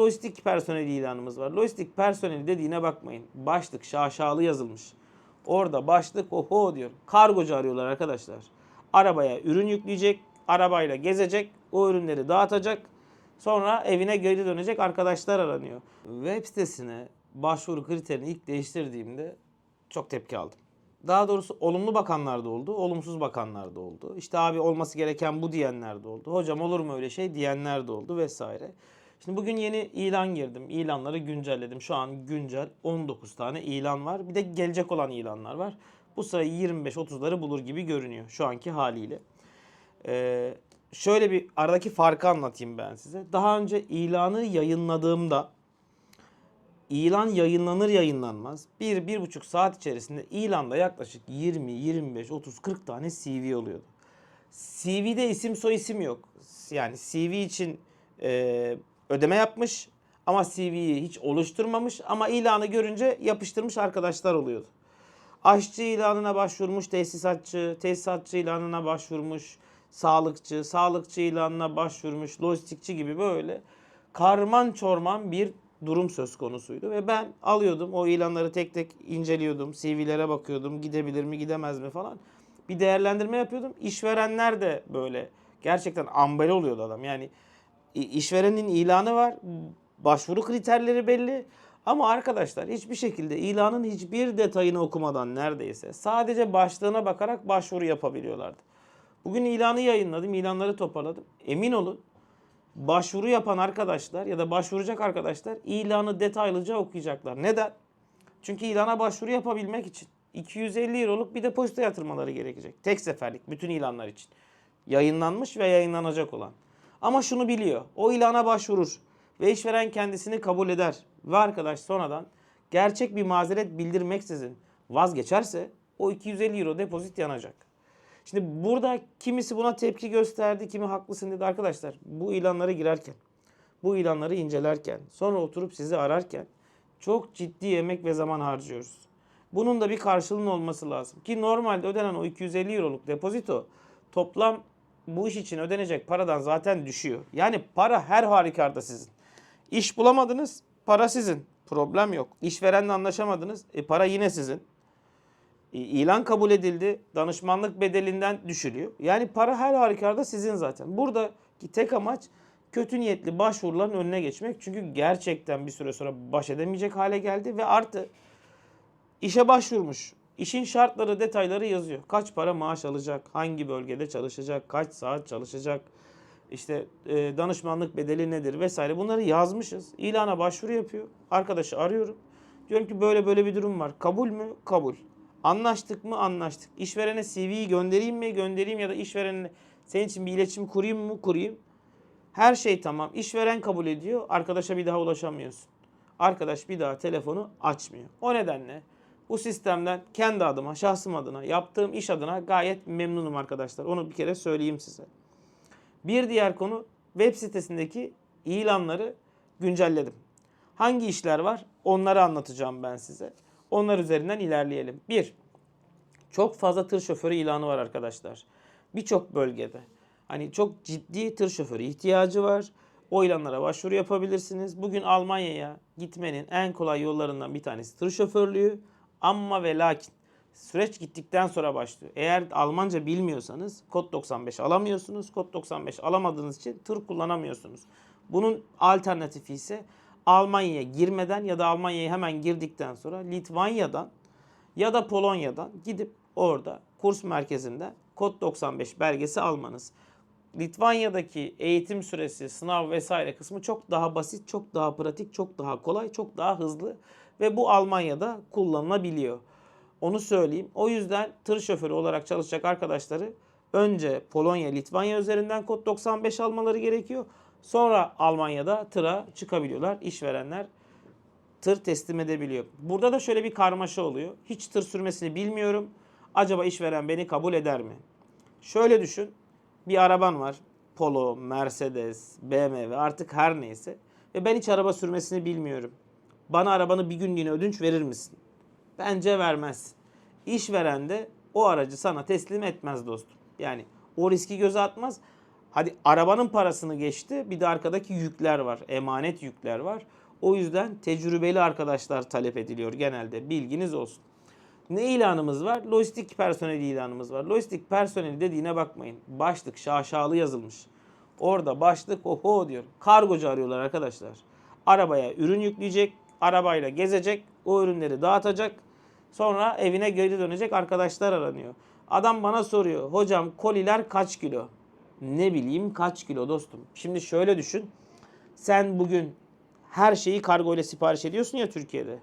lojistik personeli ilanımız var. Lojistik personeli dediğine bakmayın. Başlık şaşalı yazılmış. Orada başlık oho diyor. Kargocu arıyorlar arkadaşlar. Arabaya ürün yükleyecek, arabayla gezecek, o ürünleri dağıtacak. Sonra evine geri dönecek arkadaşlar aranıyor. Web sitesine başvuru kriterini ilk değiştirdiğimde çok tepki aldım. Daha doğrusu olumlu bakanlar da oldu, olumsuz bakanlar da oldu. İşte abi olması gereken bu diyenler de oldu. Hocam olur mu öyle şey diyenler de oldu vesaire. Şimdi bugün yeni ilan girdim. İlanları güncelledim. Şu an güncel 19 tane ilan var. Bir de gelecek olan ilanlar var. Bu sayı 25-30'ları bulur gibi görünüyor şu anki haliyle. Ee, şöyle bir aradaki farkı anlatayım ben size. Daha önce ilanı yayınladığımda İlan yayınlanır yayınlanmaz bir, bir buçuk saat içerisinde ilanda yaklaşık 20, 25, 30, 40 tane CV oluyordu. CV'de isim soy isim yok. Yani CV için e, ödeme yapmış ama CV'yi hiç oluşturmamış ama ilanı görünce yapıştırmış arkadaşlar oluyordu. Aşçı ilanına başvurmuş tesisatçı, tesisatçı ilanına başvurmuş sağlıkçı, sağlıkçı ilanına başvurmuş lojistikçi gibi böyle karman çorman bir durum söz konusuydu ve ben alıyordum o ilanları tek tek inceliyordum, CV'lere bakıyordum, gidebilir mi, gidemez mi falan. Bir değerlendirme yapıyordum. İşverenler de böyle gerçekten ambele oluyordu adam. Yani işverenin ilanı var, başvuru kriterleri belli. Ama arkadaşlar hiçbir şekilde ilanın hiçbir detayını okumadan neredeyse sadece başlığına bakarak başvuru yapabiliyorlardı. Bugün ilanı yayınladım, ilanları toparladım. Emin olun başvuru yapan arkadaşlar ya da başvuracak arkadaşlar ilanı detaylıca okuyacaklar. Neden? Çünkü ilana başvuru yapabilmek için 250 euroluk bir depozito yatırmaları gerekecek. Tek seferlik bütün ilanlar için. Yayınlanmış ve yayınlanacak olan. Ama şunu biliyor. O ilana başvurur ve işveren kendisini kabul eder ve arkadaş sonradan gerçek bir mazeret bildirmeksizin vazgeçerse o 250 euro depozit yanacak. Şimdi burada kimisi buna tepki gösterdi, kimi haklısın dedi arkadaşlar. Bu ilanlara girerken, bu ilanları incelerken, sonra oturup sizi ararken çok ciddi emek ve zaman harcıyoruz. Bunun da bir karşılığının olması lazım. Ki normalde ödenen o 250 euroluk depozito toplam bu iş için ödenecek paradan zaten düşüyor. Yani para her halükarda sizin. İş bulamadınız, para sizin. Problem yok. İşverenle anlaşamadınız, e para yine sizin. İ- İlan kabul edildi. Danışmanlık bedelinden düşülüyor. Yani para her halükarda sizin zaten. Buradaki tek amaç kötü niyetli başvuruların önüne geçmek. Çünkü gerçekten bir süre sonra baş edemeyecek hale geldi ve artı işe başvurmuş. İşin şartları, detayları yazıyor. Kaç para maaş alacak, hangi bölgede çalışacak, kaç saat çalışacak, işte e, danışmanlık bedeli nedir vesaire bunları yazmışız. İlana başvuru yapıyor. Arkadaşı arıyorum. Diyorum ki böyle böyle bir durum var. Kabul mü? Kabul. Anlaştık mı? Anlaştık. İşverene CV'yi göndereyim mi? Göndereyim ya da işverenle senin için bir iletişim kurayım mı? Kurayım. Her şey tamam. İşveren kabul ediyor. Arkadaşa bir daha ulaşamıyorsun. Arkadaş bir daha telefonu açmıyor. O nedenle bu sistemden kendi adıma, şahsım adına, yaptığım iş adına gayet memnunum arkadaşlar. Onu bir kere söyleyeyim size. Bir diğer konu web sitesindeki ilanları güncelledim. Hangi işler var? Onları anlatacağım ben size. Onlar üzerinden ilerleyelim. Bir, çok fazla tır şoförü ilanı var arkadaşlar. Birçok bölgede. Hani çok ciddi tır şoförü ihtiyacı var. O ilanlara başvuru yapabilirsiniz. Bugün Almanya'ya gitmenin en kolay yollarından bir tanesi tır şoförlüğü. Ama ve lakin süreç gittikten sonra başlıyor. Eğer Almanca bilmiyorsanız kod 95 alamıyorsunuz. Kod 95 alamadığınız için tır kullanamıyorsunuz. Bunun alternatifi ise Almanya'ya girmeden ya da Almanya'ya hemen girdikten sonra Litvanya'dan ya da Polonya'dan gidip orada kurs merkezinde kod 95 belgesi almanız. Litvanya'daki eğitim süresi, sınav vesaire kısmı çok daha basit, çok daha pratik, çok daha kolay, çok daha hızlı ve bu Almanya'da kullanılabiliyor. Onu söyleyeyim. O yüzden tır şoförü olarak çalışacak arkadaşları önce Polonya, Litvanya üzerinden kod 95 almaları gerekiyor. Sonra Almanya'da tıra çıkabiliyorlar işverenler tır teslim edebiliyor. Burada da şöyle bir karmaşa oluyor. Hiç tır sürmesini bilmiyorum. Acaba işveren beni kabul eder mi? Şöyle düşün. Bir araban var. Polo, Mercedes, BMW artık her neyse. Ve ben hiç araba sürmesini bilmiyorum. Bana arabanı bir günlüğüne ödünç verir misin? Bence vermezsin. İşveren de o aracı sana teslim etmez dostum. Yani o riski göze atmaz. Hadi arabanın parasını geçti. Bir de arkadaki yükler var. Emanet yükler var. O yüzden tecrübeli arkadaşlar talep ediliyor genelde. Bilginiz olsun. Ne ilanımız var? Lojistik personeli ilanımız var. Lojistik personeli dediğine bakmayın. Başlık şaşalı yazılmış. Orada başlık oho diyor. Kargocu arıyorlar arkadaşlar. Arabaya ürün yükleyecek, arabayla gezecek, o ürünleri dağıtacak. Sonra evine geri dönecek arkadaşlar aranıyor. Adam bana soruyor. Hocam koliler kaç kilo? Ne bileyim kaç kilo dostum. Şimdi şöyle düşün. Sen bugün her şeyi kargo ile sipariş ediyorsun ya Türkiye'de.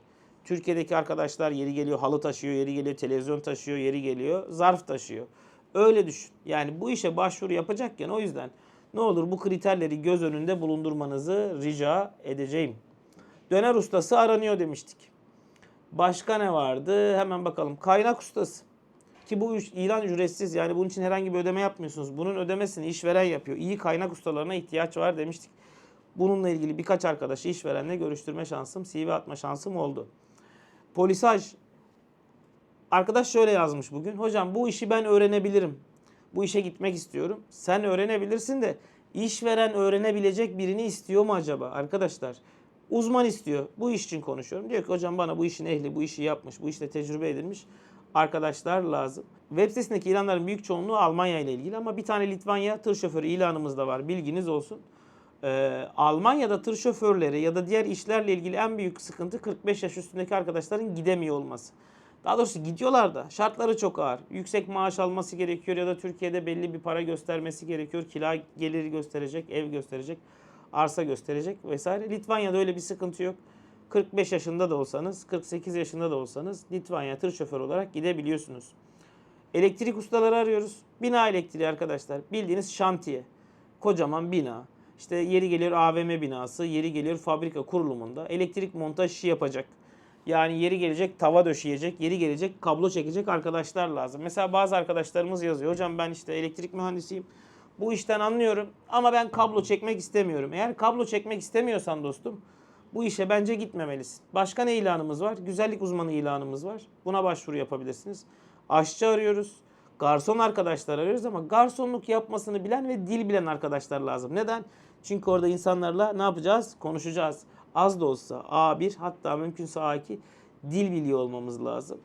Türkiye'deki arkadaşlar yeri geliyor halı taşıyor, yeri geliyor televizyon taşıyor, yeri geliyor zarf taşıyor. Öyle düşün. Yani bu işe başvuru yapacakken o yüzden ne olur bu kriterleri göz önünde bulundurmanızı rica edeceğim. Döner ustası aranıyor demiştik. Başka ne vardı? Hemen bakalım. Kaynak ustası. Ki bu ilan ücretsiz yani bunun için herhangi bir ödeme yapmıyorsunuz. Bunun ödemesini işveren yapıyor. İyi kaynak ustalarına ihtiyaç var demiştik. Bununla ilgili birkaç arkadaşı işverenle görüştürme şansım, CV atma şansım oldu. Polisaj. Arkadaş şöyle yazmış bugün. Hocam bu işi ben öğrenebilirim. Bu işe gitmek istiyorum. Sen öğrenebilirsin de işveren öğrenebilecek birini istiyor mu acaba? Arkadaşlar uzman istiyor. Bu iş için konuşuyorum. Diyor ki hocam bana bu işin ehli, bu işi yapmış, bu işte tecrübe edilmiş arkadaşlar lazım. Web sitesindeki ilanların büyük çoğunluğu Almanya ile ilgili ama bir tane Litvanya tır şoförü ilanımız da var. Bilginiz olsun. Ee, Almanya'da tır şoförleri ya da diğer işlerle ilgili en büyük sıkıntı 45 yaş üstündeki arkadaşların gidemiyor olması. Daha doğrusu gidiyorlar da şartları çok ağır. Yüksek maaş alması gerekiyor ya da Türkiye'de belli bir para göstermesi gerekiyor. Kira geliri gösterecek, ev gösterecek, arsa gösterecek vesaire. Litvanya'da öyle bir sıkıntı yok. 45 yaşında da olsanız, 48 yaşında da olsanız Litvanya tır şoförü olarak gidebiliyorsunuz. Elektrik ustaları arıyoruz. Bina elektriği arkadaşlar. Bildiğiniz şantiye. Kocaman bina. İşte yeri geliyor AVM binası, yeri geliyor fabrika kurulumunda. Elektrik montaj işi yapacak. Yani yeri gelecek tava döşeyecek, yeri gelecek kablo çekecek arkadaşlar lazım. Mesela bazı arkadaşlarımız yazıyor. Hocam ben işte elektrik mühendisiyim. Bu işten anlıyorum ama ben kablo çekmek istemiyorum. Eğer kablo çekmek istemiyorsan dostum bu işe bence gitmemelisin. Başka ne ilanımız var? Güzellik uzmanı ilanımız var. Buna başvuru yapabilirsiniz. Aşçı arıyoruz. Garson arkadaşlar arıyoruz ama garsonluk yapmasını bilen ve dil bilen arkadaşlar lazım. Neden? Çünkü orada insanlarla ne yapacağız? Konuşacağız. Az da olsa A1 hatta mümkünse A2 dil biliyor olmamız lazım.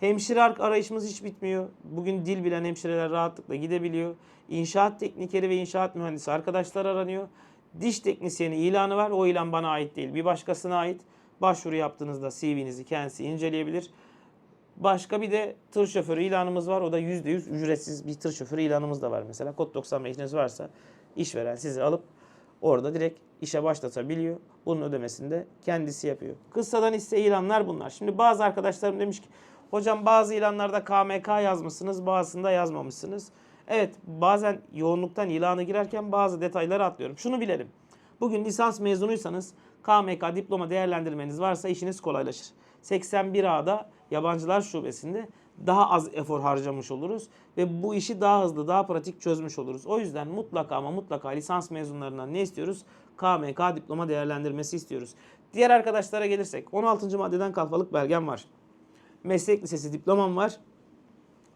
Hemşire ar- arayışımız hiç bitmiyor. Bugün dil bilen hemşireler rahatlıkla gidebiliyor. İnşaat teknikeri ve inşaat mühendisi arkadaşlar aranıyor. Diş teknisyeni ilanı var. O ilan bana ait değil. Bir başkasına ait. Başvuru yaptığınızda CV'nizi kendisi inceleyebilir. Başka bir de tır şoförü ilanımız var. O da %100 ücretsiz bir tır şoförü ilanımız da var mesela. Kod 95'iniz varsa işveren sizi alıp orada direkt işe başlatabiliyor. Bunun ödemesini de kendisi yapıyor. Kıssadan hisse ilanlar bunlar. Şimdi bazı arkadaşlarım demiş ki hocam bazı ilanlarda KMK yazmışsınız bazısında yazmamışsınız. Evet bazen yoğunluktan ilanı girerken bazı detayları atlıyorum. Şunu bilelim. Bugün lisans mezunuysanız KMK diploma değerlendirmeniz varsa işiniz kolaylaşır. 81A'da yabancılar şubesinde daha az efor harcamış oluruz ve bu işi daha hızlı, daha pratik çözmüş oluruz. O yüzden mutlaka ama mutlaka lisans mezunlarından ne istiyoruz? KMK diploma değerlendirmesi istiyoruz. Diğer arkadaşlara gelirsek 16. maddeden kalfalık belgem var. Meslek lisesi diplomam var.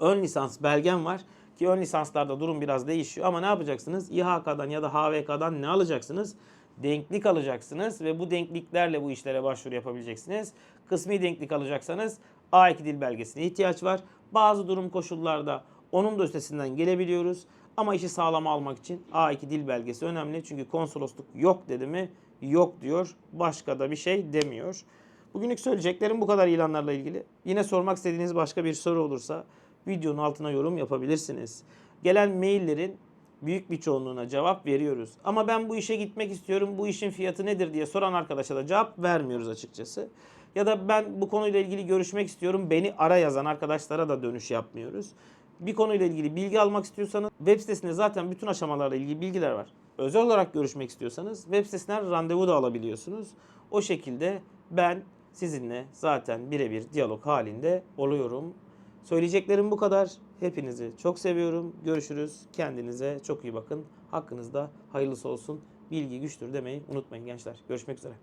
Ön lisans belgem var. Ki ön lisanslarda durum biraz değişiyor ama ne yapacaksınız? İHK'dan ya da HVK'dan ne alacaksınız? Denklik alacaksınız ve bu denkliklerle bu işlere başvuru yapabileceksiniz. Kısmi denklik alacaksanız A2 dil belgesine ihtiyaç var. Bazı durum koşullarda onun da üstesinden gelebiliyoruz. Ama işi sağlam almak için A2 dil belgesi önemli. Çünkü konsolosluk yok dedi mi? Yok diyor. Başka da bir şey demiyor. Bugünlük söyleyeceklerim bu kadar ilanlarla ilgili. Yine sormak istediğiniz başka bir soru olursa videonun altına yorum yapabilirsiniz. Gelen maillerin büyük bir çoğunluğuna cevap veriyoruz. Ama ben bu işe gitmek istiyorum, bu işin fiyatı nedir diye soran arkadaşa da cevap vermiyoruz açıkçası. Ya da ben bu konuyla ilgili görüşmek istiyorum, beni ara yazan arkadaşlara da dönüş yapmıyoruz. Bir konuyla ilgili bilgi almak istiyorsanız web sitesinde zaten bütün aşamalarla ilgili bilgiler var. Özel olarak görüşmek istiyorsanız web sitesinden randevu da alabiliyorsunuz. O şekilde ben sizinle zaten birebir diyalog halinde oluyorum. Söyleyeceklerim bu kadar. Hepinizi çok seviyorum. Görüşürüz. Kendinize çok iyi bakın. Hakkınızda hayırlısı olsun. Bilgi güçtür demeyi unutmayın gençler. Görüşmek üzere.